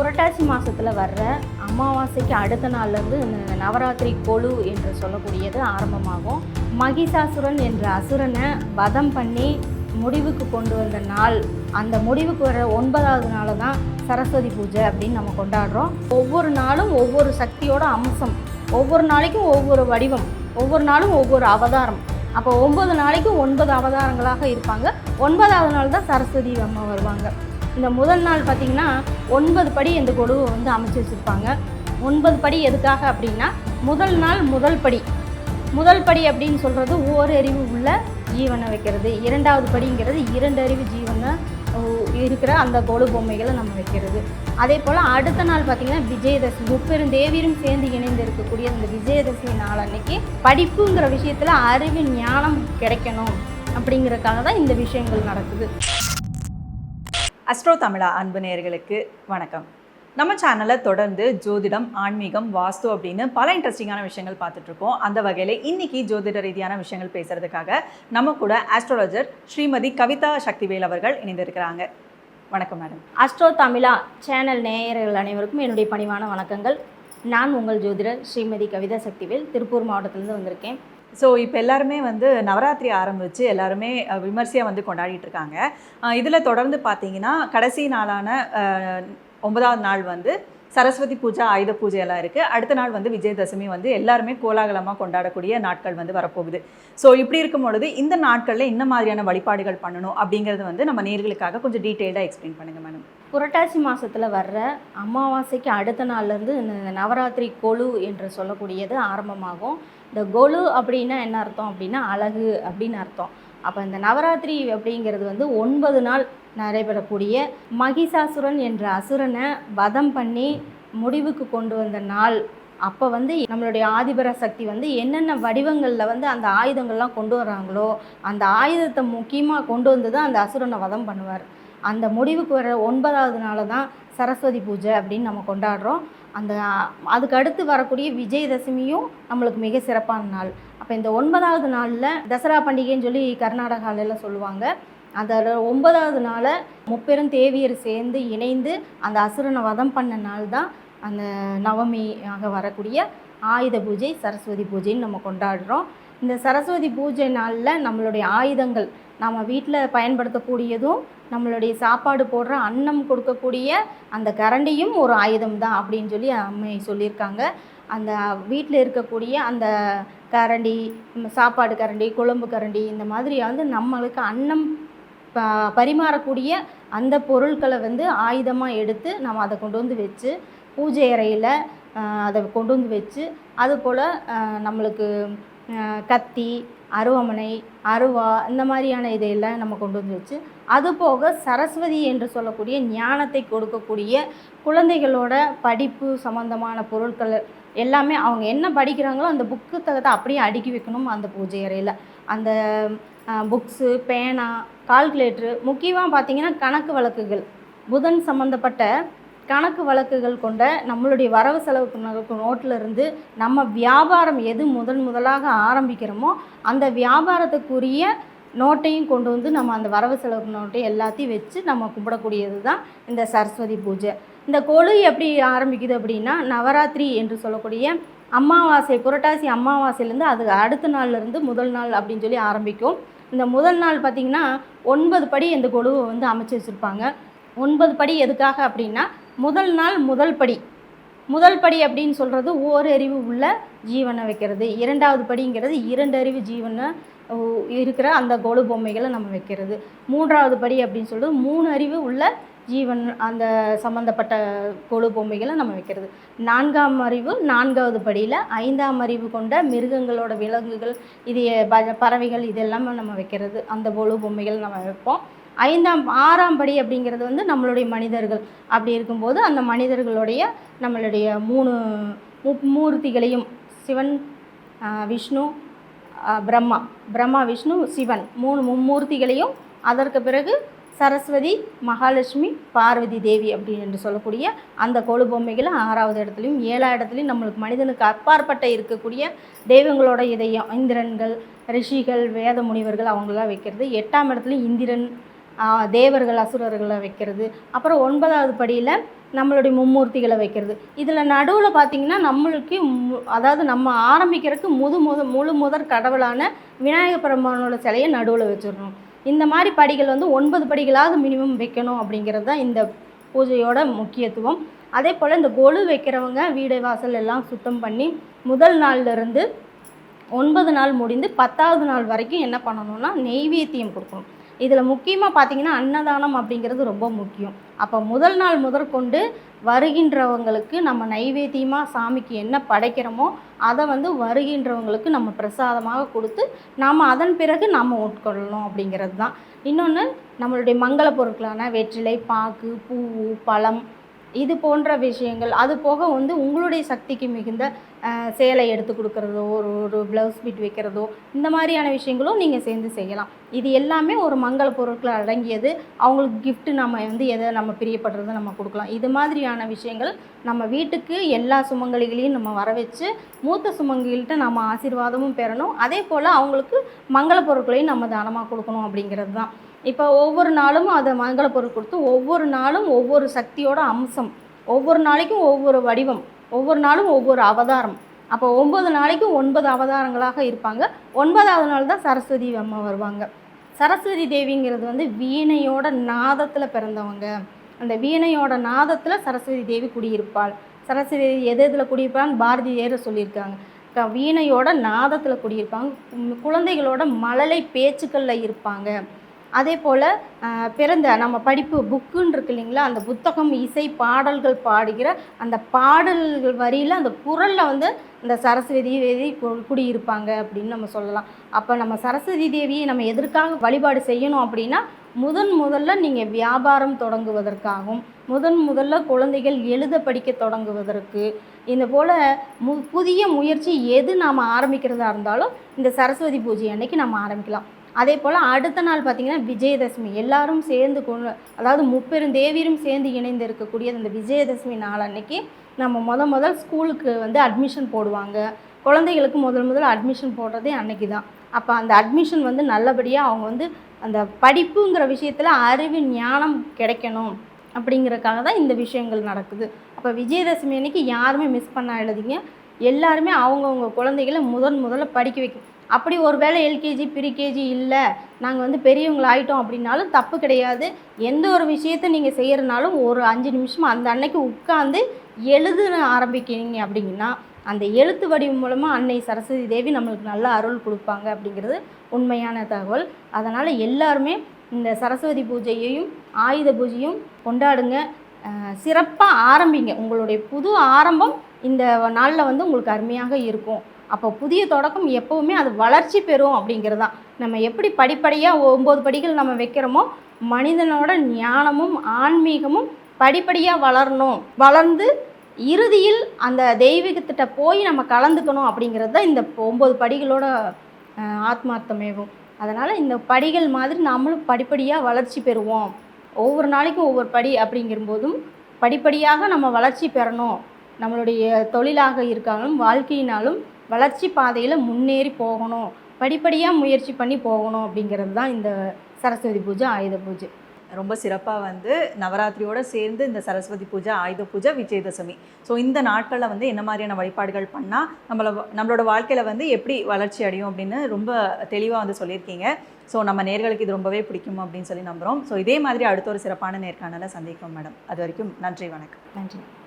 புரட்டாசி மாதத்தில் வர்ற அமாவாசைக்கு அடுத்த நாள்லேருந்து இந்த நவராத்திரி கொலு என்று சொல்லக்கூடியது ஆரம்பமாகும். மகிஷாசுரன் என்ற அசுரனை வதம் பண்ணி முடிவுக்கு கொண்டு வந்த நாள். அந்த முடிவுக்கு வர ஒன்பதாவது நாள் தான் சரஸ்வதி பூஜை அப்படின்னு நம்ம கொண்டாடுறோம். ஒவ்வொரு நாளும் ஒவ்வொரு சக்தியோட அம்சம். ஒவ்வொரு நாளைக்கும் ஒவ்வொரு வடிவம். ஒவ்வொரு நாளும் ஒவ்வொரு அவதாரம். அப்போ ஒன்பது நாளைக்கும் ஒன்பது அவதாரங்களாக இருப்பாங்க. ஒன்பதாவது நாள் தான் சரஸ்வதி அம்மா வருவாங்க. இந்த முதல் நாள் பார்த்திங்கன்னா ஒன்பது படி இந்த கொலுவை வந்து அமைச்சு வச்சுருப்பாங்க. ஒன்பது படி எதுக்காக அப்படின்னா முதல் நாள் முதல் படி. முதல் படி அப்படின்னு சொல்கிறது ஓர் அறிவு உள்ள ஜீவனை வைக்கிறது. இரண்டாவது படிங்கிறது இரண்டு அறிவு ஜீவனை இருக்கிற அந்த கொழு பொம்மைகளை நம்ம வைக்கிறது. அதே போல் அடுத்த நாள் பார்த்திங்கன்னா விஜயதசமி. முப்பெரும் தேவியரும் சேர்ந்து இணைந்து இருக்கக்கூடிய இந்த விஜயதசமி நாள் அன்னைக்கு படிப்புங்கிற விஷயத்தில் அறிவு ஞானம் கிடைக்கணும் அப்படிங்கிறதுக்காக தான் இந்த விஷயங்கள் நடக்குது. அஸ்ட்ரோ தமிழா அன்பு நேயர்களுக்கு வணக்கம். நம்ம சேனலில் தொடர்ந்து ஜோதிடம் ஆன்மீகம் வாஸ்து அப்படின்னு பல இன்ட்ரெஸ்டிங்கான விஷயங்கள் பார்த்துட்ருக்கோம். அந்த வகையில் இன்னைக்கு ஜோதிட ரீதியான விஷயங்கள் பேசுகிறதுக்காக நம்ம கூட ஆஸ்ட்ராலஜர் ஸ்ரீமதி கவிதா சக்திவேல் அவர்கள் இணைந்திருக்கிறாங்க. வணக்கம் மேடம் அஸ்ட்ரோ தமிழா சேனல் நேயர்கள் அனைவருக்கும் என்னுடைய பணிவான வணக்கங்கள். நான் உங்கள் ஜோதிடர் ஸ்ரீமதி கவிதா சக்திவேல் திருப்பூர் மாவட்டத்திலேருந்து வந்திருக்கேன். ஸோ இப்போ எல்லாருமே வந்து நவராத்திரி ஆரம்பித்து எல்லாருமே விமர்சையாக வந்து கொண்டாடிட்டு இருக்காங்க. இதில் தொடர்ந்து பார்த்தீங்கன்னா கடைசி நாளான ஒன்பதாவது நாள் வந்து சரஸ்வதி பூஜா ஆயுத பூஜை எல்லாம் இருக்குது அடுத்த நாள் வந்து விஜயதசமி வந்து எல்லாருமே கோலாகலமாக கொண்டாடக்கூடிய நாட்கள் வந்து வரப்போகுது. ஸோ இப்படி இருக்கும் பொழுது இந்த நாட்களில் என்ன மாதிரியான வழிபாடுகள் பண்ணணும் அப்படிங்கிறது வந்து நம்ம நேர்களுக்காக கொஞ்சம் டீட்டெயிலாக எக்ஸ்பிளைன் பண்ணுங்கள் மேடம். புரட்டாசி மாதத்தில் வர்ற அமாவாசைக்கு அடுத்த நாள்லேருந்து நவராத்திரி கொலு என்று சொல்லக்கூடியது ஆரம்பமாகும். இந்த கொலு அப்படின்னா என்ன அர்த்தம் அப்படின்னா அழகு அப்படின்னு அர்த்தம். அப்போ இந்த நவராத்திரி அப்படிங்கிறது வந்து ஒன்பது நாள் நடைபெறக்கூடிய மகிஷாசுரன் என்ற அசுரனை வதம் பண்ணி முடிவுக்கு கொண்டு வந்த நாள். அப்போ வந்து நம்மளுடைய ஆதிபர சக்தி வந்து என்னென்ன வடிவங்களில் வந்து அந்த ஆயுதங்கள்லாம் கொண்டு வராங்களோ அந்த ஆயுதத்தை முக்கியமாக கொண்டு வந்து தான் அந்த அசுரனை வதம் பண்ணுவார். அந்த முடிவுக்கு வர ஒன்பதாவது நாள் தான் சரஸ்வதி பூஜை அப்படின்னு நம்ம கொண்டாடுறோம். அந்த அதுக்கு அடுத்து வரக்கூடிய விஜயதசமியும் நம்மளுக்கு மிக சிறப்பான நாள். அப்போ இந்த ஒன்பதாவது நாளில் தசரா பண்டிகைன்னு சொல்லி கர்நாடகாலெல்லாம் சொல்லுவாங்க. அதோட ஒன்பதாவது நாளை முப்பெரும் தேவியர் சேர்ந்து இணைந்து அந்த அசுரனை வதம் பண்ண நாள் தான் அந்த நவமியாக வரக்கூடிய ஆயுத பூஜை சரஸ்வதி பூஜைன்னு நம்ம கொண்டாடுறோம். இந்த சரஸ்வதி பூஜை நாளில் நம்மளுடைய ஆயுதங்கள் நம்ம வீட்டில் பயன்படுத்தக்கூடியதும் நம்மளுடைய சாப்பாடு போடுற அன்னம் கொடுக்கக்கூடிய அந்த கரண்டியும் ஒரு ஆயுதம் தான் அப்படின்னு சொல்லி அம்மை சொல்லியிருக்காங்க. அந்த வீட்டில் இருக்கக்கூடிய அந்த கரண்டி சாப்பாடு கரண்டி குழம்பு கரண்டி இந்த மாதிரி வந்து நம்மளுக்கு அன்னம் ப பரிமாறக்கூடிய அந்த பொருட்களை வந்து ஆயுதமாக எடுத்து நம்ம அதை கொண்டு வந்து வச்சு பூஜை அறையில் அதை கொண்டு வந்து வச்சு அதுபோல் நம்மளுக்கு கத்தி அருவமனை அருவா இந்த மாதிரியான இதையெல்லாம் நம்ம கொண்டு வந்து வச்சு அதுபோக சரஸ்வதி என்று சொல்லக்கூடிய ஞானத்தை கொடுக்கக்கூடிய குழந்தைகளோட படிப்பு சம்பந்தமான பொருட்கள் எல்லாமே அவங்க என்ன படிக்கிறாங்களோ அந்த புக்கு தகத்தை அப்படியே அடுக்கி வைக்கணும் அந்த பூஜை அறையில். அந்த புக்ஸு பேனா கால்குலேட்ரு முக்கியமாக பார்த்திங்கன்னா கணக்கு வழக்குகள். புதன் சம்மந்தப்பட்ட கணக்கு வழக்குகள் கொண்ட நம்மளுடைய வரவு செலவு கணக்கு நோட்டில் இருந்து நம்ம வியாபாரம் எது முதன் முதலாக ஆரம்பிக்கிறோமோ அந்த வியாபாரத்துக்குரிய நோட்டையும் கொண்டு வந்து நம்ம அந்த வரவு செலவு நோட்டை எல்லாத்தையும் வச்சு நம்ம கும்பிடக்கூடியது தான் இந்த சரஸ்வதி பூஜை. இந்த கொழு எப்படி ஆரம்பிக்குது அப்படின்னா நவராத்திரி என்று சொல்லக்கூடிய அமாவாசை புரட்டாசி அமாவாசையிலேருந்து அதுக்கு அடுத்த நாள்லேருந்து முதல் நாள் அப்படின்னு சொல்லி ஆரம்பிக்கும். இந்த முதல் நாள் பார்த்திங்கன்னா ஒன்பது படி இந்த கொலுவை வந்து அமைச்சு வச்சுருப்பாங்க. ஒன்பது படி எதுக்காக அப்படின்னா முதல் நாள் முதல் படி. முதல் படி அப்படின்னு சொல்கிறது ஓரறிவு உள்ள ஜீவனை வைக்கிறது. இரண்டாவது படிங்கிறது இரண்டு அறிவு ஜீவனை இருக்கிற அந்த கொலு பொம்மைகளை நம்ம வைக்கிறது. மூன்றாவது படி அப்படின்னு சொல்கிறது மூணு அறிவு உள்ள ஜீவன் அந்த சம்மந்தப்பட்ட கொலு பொம்மைகளை நம்ம வைக்கிறது. நான்காம் அறிவு நான்காவது படியில் ஐந்தாம் அறிவு கொண்ட மிருகங்களோட விலங்குகள் இது ப- பறவைகள் இதெல்லாமே நம்ம வைக்கிறது. அந்த கொலு பொம்மைகள் நம்ம வைப்போம். ஐந்தாம் ஆறாம் படி அப்படிங்கிறது வந்து நம்மளுடைய மனிதர்கள். அப்படி இருக்கும்போது அந்த மனிதர்களுடைய நம்மளுடைய மூணு மூர்த்திகளையும் சிவன் விஷ்ணு பிரம்மா. பிரம்மா விஷ்ணு சிவன். மூணு மும்மூர்த்திகளையும் அதற்கு பிறகு சரஸ்வதி மகாலட்சுமி பார்வதி தேவி அப்படின்னு என்று சொல்லக்கூடிய அந்த கொழு பொம்மைகளை ஆறாவது இடத்துலையும் ஏழாவது இடத்துலையும் நம்மளுக்கு மனிதனுக்கு அப்பாற்பட்ட இருக்கக்கூடிய தெய்வங்களோட இதயம் இந்திரன்கள் ரிஷிகள் வேத முனிவர்கள் அவங்களாம் வைக்கிறது. எட்டாம் இடத்துலையும் இந்திரன் தேவர்கள் அசுரர்களை வைக்கிறது. அப்புறம் ஒன்பதாவது படியில் நம்மளுடைய மும்மூர்த்திகளை வைக்கிறது. இதில் நடுவில் பார்த்திங்கன்னா நம்மளுக்கு மு- அதாவது நம்ம ஆரம்பிக்கிறதுக்கு முது முது முழு முதற் கடவுளான விநாயக பெருமானோட சிலையை நடுவில் வச்சிடணும். இந்த மாதிரி படிகள் வந்து ஒன்பது படிகளாவது மினிமம் வைக்கணும் அப்படிங்கிறது தான் இந்த பூஜையோட முக்கியத்துவம். அதே போல் இந்த கொலு வைக்கிறவங்க வீடு வாசல் எல்லாம் சுத்தம் பண்ணி முதல் நாள்லேருந்து ஒன்பது நாள் முடிந்து பத்தாவது நாள் வரைக்கும் என்ன பண்ணணும்னா நெய்வேத்தியம் கொடுக்கணும். இதில் முக்கியமாக பார்த்தீங்கன்னா அன்னதானம் அப்படிங்கிறது ரொம்ப முக்கியம். அப்போ முதல் நாள் முதற்கொண்டு வருகின்றவங்களுக்கு நம்ம நைவேத்தியமாக சாமிக்கு என்ன படைக்கிறோமோ அதை வந்து வருகின்றவங்களுக்கு நம்ம பிரசாதமாக கொடுத்து நாம் அதன் பிறகு நாம் உட்கொள்ளணும் அப்படிங்கிறது தான். இன்னொன்று நம்மளுடைய மங்கள பொருட்களான வெற்றிலை பாக்கு பூ பழம் இது போன்ற விஷயங்கள். அது போக வந்து உங்களுடைய சக்திக்கு மிகுந்த சேலை எடுத்து கொடுக்குறதோ ஒரு ஒரு ப்ளவுஸ் பிட் வைக்கிறதோ இந்த மாதிரியான விஷயங்களும் நீங்கள் சேர்ந்து செய்யலாம். இது எல்லாமே ஒரு மங்கள பொருட்கள் அடங்கியது. அவங்களுக்கு கிஃப்ட்டு நம்ம வந்து எதை நம்ம பிரியப்படுறதை நம்ம கொடுக்கலாம். இது மாதிரியான விஷயங்கள் நம்ம வீட்டுக்கு எல்லா சுமங்கலிகளையும் நம்ம வர வச்சு மூத்த சுமங்கலிகிட்ட நம்ம ஆசீர்வாதமும் பெறணும். அதே போல் அவங்களுக்கு மங்கள பொருட்களையும் நம்ம தானமாக கொடுக்கணும் அப்படிங்கிறது தான். இப்போ ஒவ்வொரு நாளும் அதை மங்கள பொருள் கொடுத்து ஒவ்வொரு நாளும் ஒவ்வொரு சக்தியோட அம்சம் ஒவ்வொரு நாளைக்கும் ஒவ்வொரு வடிவம் ஒவ்வொரு நாளும் ஒவ்வொரு அவதாரம். அப்போ ஒன்பது நாளைக்கு ஒன்பது அவதாரங்களாக இருப்பாங்க. ஒன்பதாவது நாள் தான் சரஸ்வதி அம்மா வருவாங்க. சரஸ்வதி தேவிங்கிறது வந்து வீணையோட நாதத்தில் பிறந்தவங்க. அந்த வீணையோட நாதத்தில் சரஸ்வதி தேவி குடியிருப்பாள். சரஸ்வதி எது எதில் குடியிருப்பான்னு பாரதியார் சொல்லியிருக்காங்க. க- வீணையோட நாதத்தில் குடியிருப்பாங்க. குழந்தைகளோட மழலை பேச்சுக்களில் இருப்பாங்க. அதே போல் பிறந்த நம்ம படிப்பு புக்குன்னு இருக்கு இல்லைங்களா அந்த புத்தகம் இசை பாடல்கள் பாடுகிற அந்த பாடல்கள் வரியில் அந்த குரலில் வந்து இந்த சரஸ்வதி தேவி கு- குடியிருப்பாங்க அப்படின்னு நம்ம சொல்லலாம். அப்போ நம்ம சரஸ்வதி தேவியை நம்ம எதற்காக வழிபாடு செய்யணும் அப்படின்னா முதன் முதல்ல நீங்கள் வியாபாரம் தொடங்குவதற்காகவும் முதன் முதல்ல குழந்தைகள் எழுத படிக்க தொடங்குவதற்கு இந்த போல் மு புதிய முயற்சி எது நாம் ஆரம்பிக்கிறதா இருந்தாலும் இந்த சரஸ்வதி பூஜை அன்னைக்கு நம்ம ஆரம்பிக்கலாம். அதே போல் அடுத்த நாள் பார்த்திங்கன்னா விஜயதசமி. எல்லாரும் சேர்ந்து கொண்டு அதாவது முப்பெரும் தேவியரும் சேர்ந்து இணைந்து இருக்கக்கூடிய அந்த விஜயதசமி நாள் அன்னைக்கு நம்ம முத முதல் ஸ்கூலுக்கு வந்து அட்மிஷன் போடுவாங்க. குழந்தைகளுக்கு முதல் முதல் அட்மிஷன் போடுறதே அன்னைக்கு தான் அப்போ அந்த அட்மிஷன் வந்து நல்லபடியாக அவங்க வந்து அந்த படிப்புங்கிற விஷயத்தில் அறிவு ஞானம் கிடைக்கணும் அப்படிங்கிறக்காக தான் இந்த விஷயங்கள் நடக்குது. அப்போ விஜயதசமி அன்னைக்கு யாருமே மிஸ் பண்ண எழுதிங்க. எல்லாருமே அவங்கவுங்க குழந்தைகளை முதன் முதல்ல படிக்க வைக்க அப்படி ஒரு வேளை எல்கேஜி ப்ரீகேஜி இல்லை நாங்கள் வந்து பெரியவங்க ஆகிட்டோம் அப்படின்னாலும் தப்பு கிடையாது. எந்த ஒரு விஷயத்தை நீங்கள் செய்கிறனாலும் ஒரு அஞ்சு நிமிஷம் அந்த அன்னைக்கு உட்காந்து எழுத ஆரம்பிக்கிறீங்க அப்படிங்கன்னா அந்த எழுத்து வடிவம் மூலமாக அன்னை சரஸ்வதி தேவி நம்மளுக்கு நல்ல அருள் கொடுப்பாங்க அப்படிங்கிறது உண்மையான தகவல். அதனால் எல்லாருமே இந்த சரஸ்வதி பூஜையையும் ஆயுத பூஜையும் கொண்டாடுங்க. சிறப்பாக ஆரம்பிங்க. உங்களுடைய புது ஆரம்பம் இந்த நாளில் வந்து உங்களுக்கு அருமையாக இருக்கும். அப்போ புதிய தொடக்கம் எப்போவுமே அது வளர்ச்சி பெறும் அப்படிங்கிறது தான். நம்ம எப்படி படிப்படியாக ஒம்பது படிகள் நம்ம வைக்கிறோமோ மனிதனோட ஞானமும் ஆன்மீகமும் படிப்படியாக வளரணும். வளர்ந்து இறுதியில் அந்த தெய்வீகத்திட்ட போய் நம்ம கலந்துக்கணும் அப்படிங்கிறது தான் இந்த ஒம்பது படிகளோட ஆத்மார்த்தமேவும். அதனால் இந்த படிகள் மாதிரி நாமளும் படிப்படியாக வளர்ச்சி பெறுவோம். ஒவ்வொரு நாளைக்கும் ஒவ்வொரு படி அப்படிங்கும்போதும் படிப்படியாக நம்ம வளர்ச்சி பெறணும். நம்மளுடைய தொழிலாக இருக்காலும் வாழ்க்கையினாலும் வளர்ச்சி பாதையில் முன்னேறி போகணும். படிப்படியாக முயற்சி பண்ணி போகணும் அப்படிங்கிறது தான் இந்த சரஸ்வதி பூஜை ஆயுத பூஜை. ரொம்ப சிறப்பாக வந்து நவராத்திரியோட சேர்ந்து இந்த சரஸ்வதி பூஜை ஆயுத பூஜை விஜயதசமி. ஸோ இந்த நாட்களில் வந்து என்ன மாதிரியான வழிபாடுகள் பண்ணால் நம்மளை நம்மளோட வாழ்க்கையில் வந்து எப்படி வளர்ச்சி அடையும் அப்படின்னு ரொம்ப தெளிவாக வந்து சொல்லியிருக்கீங்க. ஸோ நம்ம நேர்களுக்கு இது ரொம்பவே பிடிக்கும் அப்படின்னு சொல்லி நம்புகிறோம் ஸோ இதே மாதிரி அடுத்த ஒரு சிறப்பான நேர்காணலை சந்திக்கிறோம் மேடம். அது வரைக்கும் நன்றி வணக்கம். நன்றி.